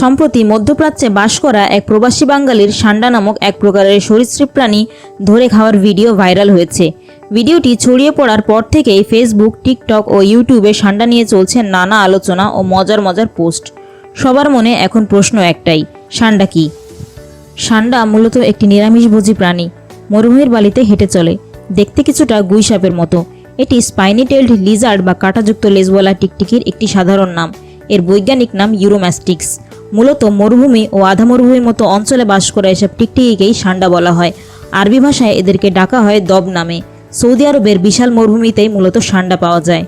সম্প্রতি মধ্যপ্রাচ্যে বাস করা এক প্রবাসী বাঙালির সান্ডা নামক এক প্রকারের সরীসৃপ প্রাণী ধরে খাওয়ার ভিডিও ভাইরাল হয়েছে। ভিডিওটি ছড়িয়ে পড়ার পর থেকেই ফেসবুক টিকটক ও ইউটিউবে সান্ডা নিয়ে চলছে নানা আলোচনা ও মজার মজার পোস্ট। সবার মনে এখন প্রশ্ন একটাই, সান্ডা কি? সান্ডা মূলত একটি নিরামিষভোজী প্রাণী, মরুভূমির বালিতে হেঁটে চলে, দেখতে কিছুটা গুইসাপের মতো। এটি স্পাইনিটেলড লিজার্ড বা কাঁটাযুক্ত লেজওয়ালা টিকটিকির একটি সাধারণ নাম। এর বৈজ্ঞানিক নাম ইউরোম্যাস্টিক্স। মূলত মরুভূমি ও আধা মরুভূমির মতো অঞ্চলে বাস করা এসব টিকটিকিকেই সান্ডা বলা হয়। আরবি ভাষায় এদেরকে ডাকা হয় দব নামে। সৌদি আরবের বিশাল মরুভূমিতেই মূলত সান্ডা পাওয়া যায়।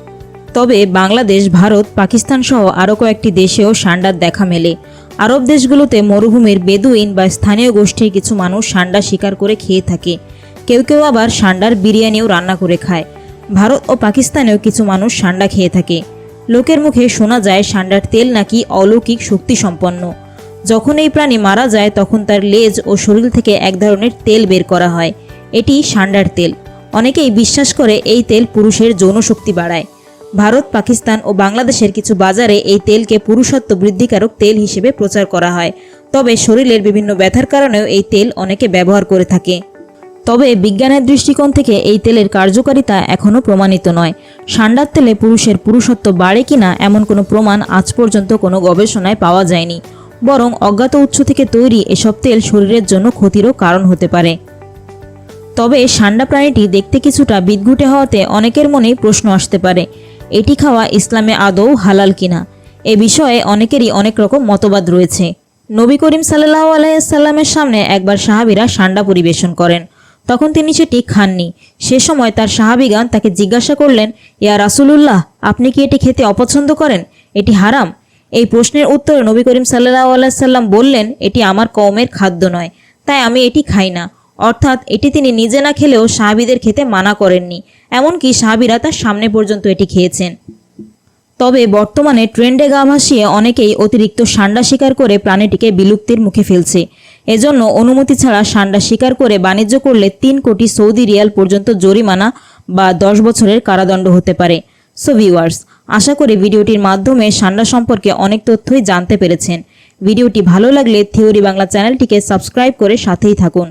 তবে বাংলাদেশ, ভারত, পাকিস্তান সহ আরও কয়েকটি দেশেও সান্ডার দেখা মেলে। আরব দেশগুলোতে মরুভূমির বেদুইন বা স্থানীয় গোষ্ঠীর কিছু মানুষ সান্ডা শিকার করে খেয়ে থাকে। কেউ কেউ আবার সান্ডার বিরিয়ানিও রান্না করে খায়। ভারত ও পাকিস্তানেও কিছু মানুষ সান্ডা খেয়ে থাকে। লোকের মুখে শোনা যায় সান্ডার তেল নাকি অলৌকিক শক্তি সম্পন্ন। যখন এই প্রাণী মারা যায়, তখন তার লেজ ও শরীর থেকে এক ধরনের তেল বের করা হয়। এটি সান্ডার তেল। অনেকেই বিশ্বাস করে এই তেল পুরুষের যৌন শক্তি বাড়ায়। ভারত, পাকিস্তান ও বাংলাদেশের কিছু বাজারে এই তেলকে পুরুষত্ব বৃদ্ধিকারক তেল হিসেবে প্রচার করা হয়। তবে শরীরের বিভিন্ন ব্যথার কারণেও এই তেল অনেকে ব্যবহার করে থাকে। তবে বিজ্ঞানের দৃষ্টিকোণ থেকে এই তেলের কার্যকারিতা এখনও প্রমাণিত নয়। সান্ডার তেলে পুরুষের পুরুষত্ব বাড়ে কিনা এমন কোনো প্রমাণ আজ পর্যন্ত কোনো গবেষণায় পাওয়া যায়নি। বরং অজ্ঞাত উৎস থেকে তৈরি এসব তেল শরীরের জন্য ক্ষতিরও কারণ হতে পারে। তবে সান্ডা প্রাণীটি দেখতে কিছুটা বিদঘুটে হওয়াতে অনেকের মনেই প্রশ্ন আসতে পারে, এটি খাওয়া ইসলামে আদৌ হালাল কিনা? এ বিষয়ে অনেকেরই অনেক রকম মতবাদ রয়েছে। নবী করিম সাল্লাহ আলাইসাল্লামের সামনে একবার সাহাবিরা সান্ডা পরিবেশন করেন। তখন তিনি সেটি খাননি। সে সময় তার সাহাবিগান তাকে জিজ্ঞাসা করলেন, ইয়া রাসুলুল্লাহ, আপনি কি এটি খেতে অপছন্দ করেন? এটি হারাম? এই প্রশ্নের উত্তরে নবী করিম সাল্লাহ আলাইসাল্লাম বললেন, এটি আমার কওমের খাদ্য নয়, তাই আমি এটি খাই না। অর্থাৎ এটি তিনি নিজে না খেলেও সাহাবিদের খেতে মানা করেননি। এমনকি সাহাবিরা তার সামনে পর্যন্ত এটি খেয়েছেন। তবে বর্তমানে ট্রেন্ডে গা ভাসিয়ে অনেকেই অতিরিক্ত সান্ডা শিকার করে প্রাণীটিকে বিলুপ্তির মুখে ফেলছে। এজন্য অনুমতি ছাড়া সান্ডা শিকার করে বাণিজ্য করলে তিন কোটি সৌদি রিয়াল পর্যন্ত জরিমানা বা দশ বছরের কারাদণ্ড হতে পারে। সো ভিউয়ার্স আশা করি ভিডিওটির মাধ্যমে সান্ডা সম্পর্কে অনেক তথ্যই জানতে পেরেছেন। ভিডিওটি ভালো লাগলে থিওরি বাংলা চ্যানেলটিকে সাবস্ক্রাইব করে সাথেই থাকুন।